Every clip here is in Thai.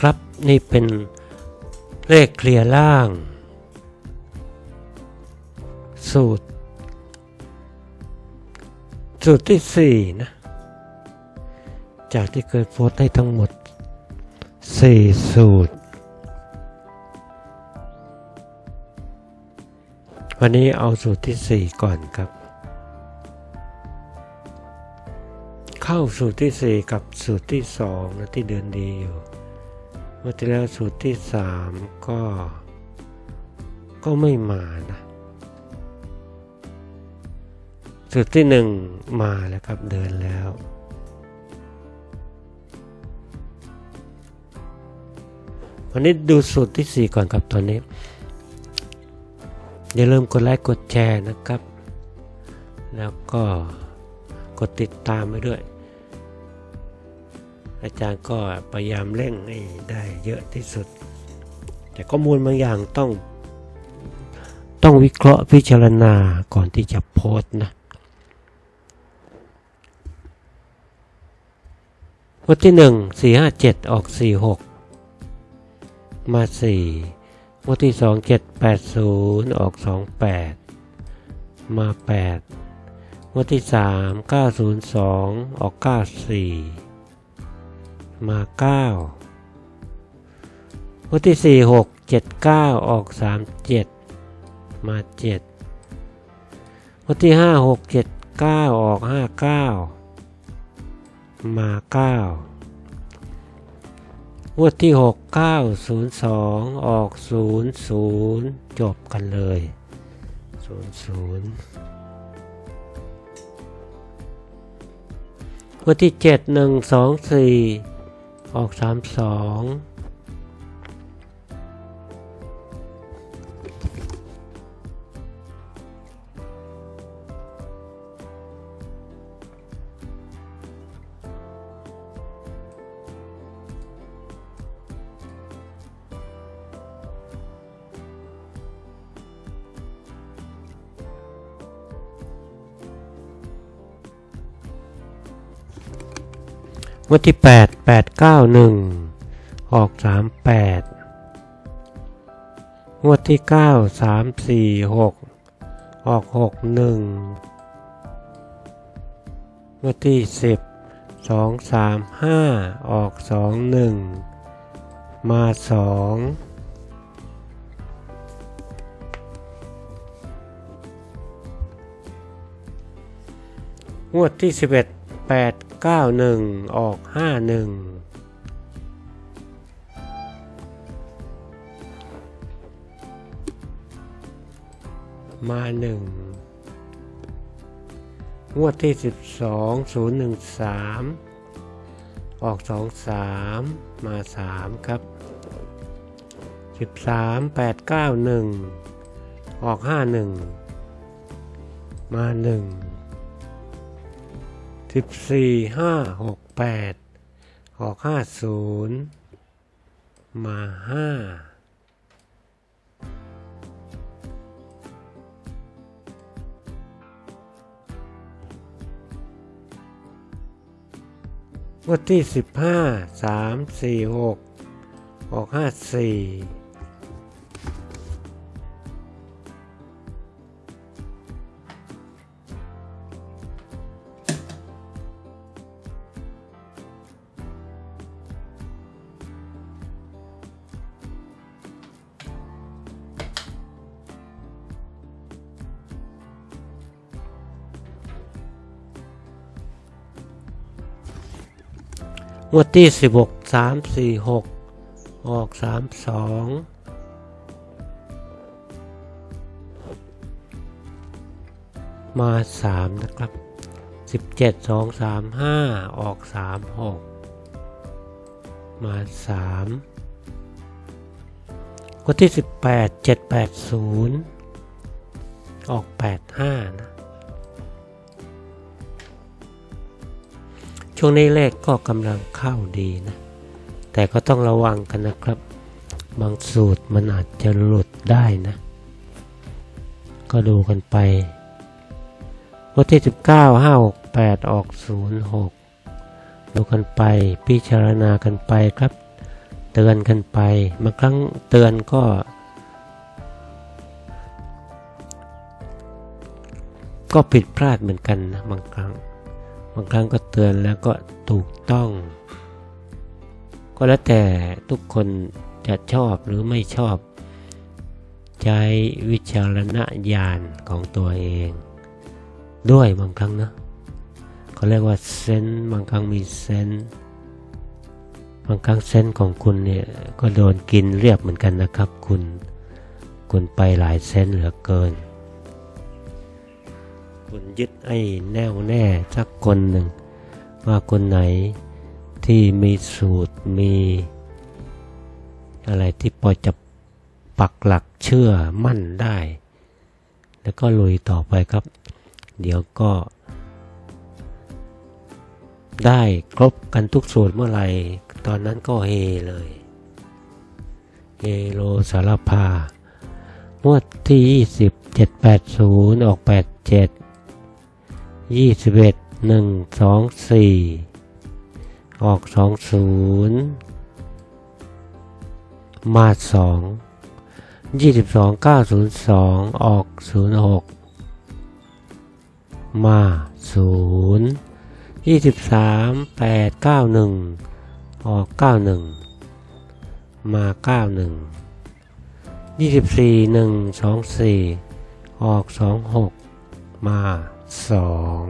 ครับ นี่เป็นเลขเคลียร์ล่าง สูตร สูตรที่สี่นะ จากที่เคยโพสต์ให้ทั้งหมดสี่สูตร วันนี้เอาสูตรที่สี่ก่อนครับ เข้าสูตรที่สี่กับสูตรที่สองนะที่เดินดีอยู่ มื่อที่แล้วสูตรที่สามก็ ก็ไม่มานะสูตรที่หนึ่งมาแล้วครับเดินแล้ววันนี้ดูสูตรที่สี่ก่อนครับตอนนี้ อย่าลืมกดไลค์กดแชร์นะครับ แล้วก็กดติดตามไปด้วย อาจารย์ก็พยายามเร่งให้ได้เยอะที่สุด แต่ข้อมูลบางอย่างต้อง ต้องวิเคราะห์พิจารณาก่อนที่จะโพสต์นะวันที่หนึ่งสี่ห้าเจ็ดออกสี่หกมาสี่งวดที่สองเจ็ดแปดศูนย์ออกสองแปดมาแปดงวดที่สามเก้าศูนย์สองออกเก้าสี่ มาเก้างวดที่สี่หกเจ็ดเก้าออกสามเจ็ดมาเจ็ดงวดที่ห้าหกเจ็ดเก้าออกห้าเก้ามาเก้างวดที่หกเก้าศูนย์สองออกศูนย์ศูนย์จบกันเลยศูนย์ศูนย์งวดที่เจ็ดหนึ่งส ออกสามสองงวดที่แปดแปดเก้าหนึ่งออกสามแปดงวดที่เก้าสามสี่หกออกหกหนึ่งวดที่สิบสองสามห้าออกสองหนึ่งมาสองวดที่สิบเอ็ดแปด ก้าหนึ่งออกห้าหนึ่งมาหนึ่งงวดที่สิบสองศูนย์หนึ่งสามออกสองสามมาสามครับสิบสามแปดเก้าหนึ่งออกห้าหนึ่งมาหนึ่ง สิบสี่ห้าหกแปดออกห้าศูนย์มาห้าวันที่สิบห้าสามสี่หกออกห้าสี่ งวดที่สิบหกสามสี่หกออกสามสองมาสามนะครับสิบเจ็ดสองสามห้าออกสามหกมาสามวดที่สิบแปดเจ็ดแปดศูนย์ออกแปดห้านะ ช่วงนี้เลขก็กำลังเข้าดีนะ แต่ก็ต้องระวังกันนะครับ บางสูตรมันอาจจะหลุดได้นะ ก็ดูกันไปวันที่ 19 5 6 8 ออก 06 ดูกันไป พิจารณากันไปครับ เตือนกันไปบางครั้งเตือนก็ก็ผิดพลาดเหมือนกันนะบางครั้ง บางครั้งก็เตือนแล้วก็ถูกต้อง ก็แล้วแต่ทุกคนจะชอบหรือไม่ชอบ ใช้วิจารณญาณของตัวเอง ด้วยบางครั้งนะเขาเรียกว่าเซนบางครั้งมีเซนบางครั้งเซนของคุณเนี่ยก็โดนกินเรียบเหมือนกันนะครับ คุณ คุณไปหลายเซนเหลือเกิน คุณยึดไอ้แน่วแน่สักคนหนึ่ง ว่าคนไหนที่มีสูตรมีอะไรที่พอจะปักหลักเชื่อมั่นได้ แล้วก็ลุยต่อไปครับ เดี๋ยวก็ ได้ครบกันทุกสูตรเมื่อไหร่ ตอนนั้นก็เฮเลย เฮโลสารพางวดที่ 20 780 ออก 87 21 1 2 4ออก20มาสองยี่สิบสองเก้าศูนย์สองออกศูนย์หกมาศูนย์ยี่สิบสามแปดเก้าหนึ่งออกเก้าหนึ่งมาเก้าหนึ่งยี่สิบสี่หนึ่งสองสี่ออกสองหกมา สอง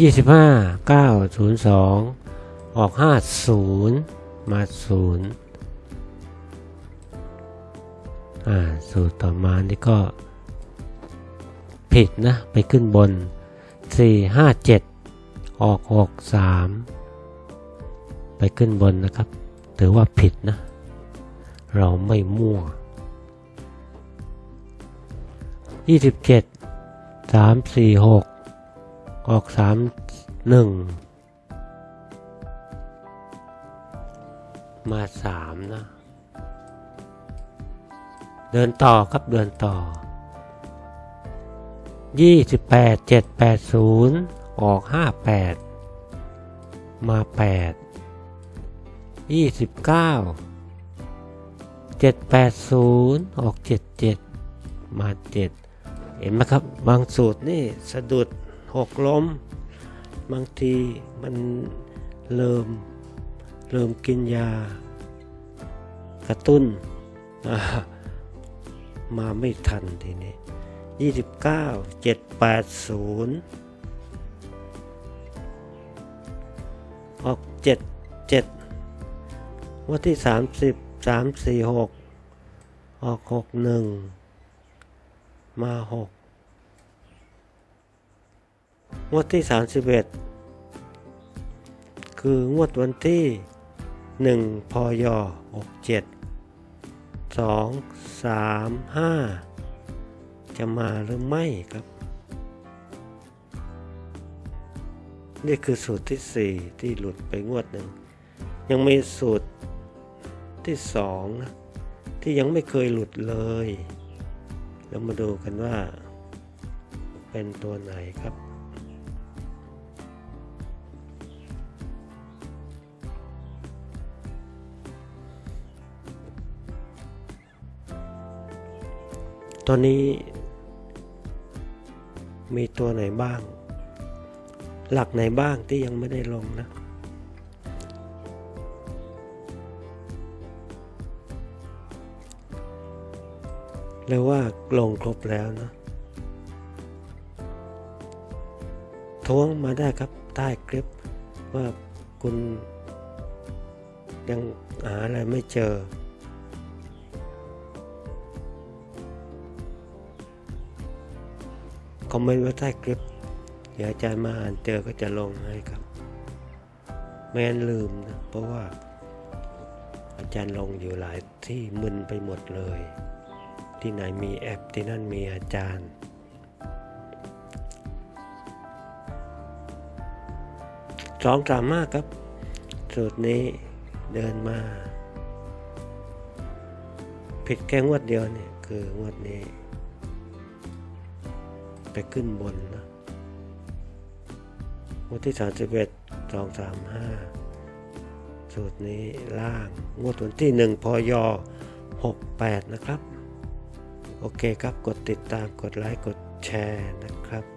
ยี่สิบห้าเก้าศูนย์สองออกห้าศูนย์มาศูนย์อ่าสูตรต่อมานี่ก็ ผิดนะ ไปขึ้นบนสี่ห้าเจ็ดออกหกสามไปขึ้นบนนะครับ ถือว่าผิดนะ เราไม่มั่วยี่สิบเจ็ดสามสี่หกออกสามหนึ่งมาสามนะ เดินต่อครับเดินต่อยี่สิบแปดเจ็ดแปดศูนย์ออกห้าแปดมาแป ดยี่สิบเจ็ดแปดศูนย์ออกเจ็ดเจ็ดมาเจ็ดเห็นไหมครับ บางสูตรนี่สะดุดหกล้ม บางทีมันเริ่มเริ่มกินยากระตุ้น มาไม่ทันทีนี้ยี่สิบเก้าเจ็ดแปดศูนย์ออกเจ็ดเจ็ดวันที่สาม สามสี่หกออกหกหนึ่งมาหกงวดที่สามสิบเอ็ดคืองวดวันที่หนึ่งพยหกเจ็ดสองสามห้าจะมาหรือไม่ครับ นี่คือสูตรที่สี่ที่หลุดไปงวดหนึ่งยังมีสูตร ที่สองที่ยังไม่เคยหลุดเลยเรามาดูกันว่า เป็นตัวไหนครับตอนนี้มีตัวไหนบ้าง หลักไหนบ้างที่ยังไม่ได้ลงนะ หรือว่าลงครบแล้วนะท้วงมาได้ครับใต้คลิปว่าคุณยังหาอะไรไม่เจอ คอมเมนต์ไว้ใต้คลิป เดี๋ยวอาจารย์มาอ่านเจอก็จะลงให้ครับ ไม่งั้นลืมนะ เพราะว่าอาจารย์ลงอยู่หลายที่มึนไปหมดเลย ที่ไหนมีแอปที่นั่นมีอาจารย์ สองสามมากครับ สูตรนี้เดินมา ผิดแค่งวดเดียวเนี่ยคืองวดนี้ ไปขึ้นบนนะวดที่สามสิบเอ็ดสองสามห้าสูตรนี้ล่าง งวดวันที่หนึ่งพยหกแปดนะครับ โอเคครับกดติดตามกดไลค์กดแชร์นะครับ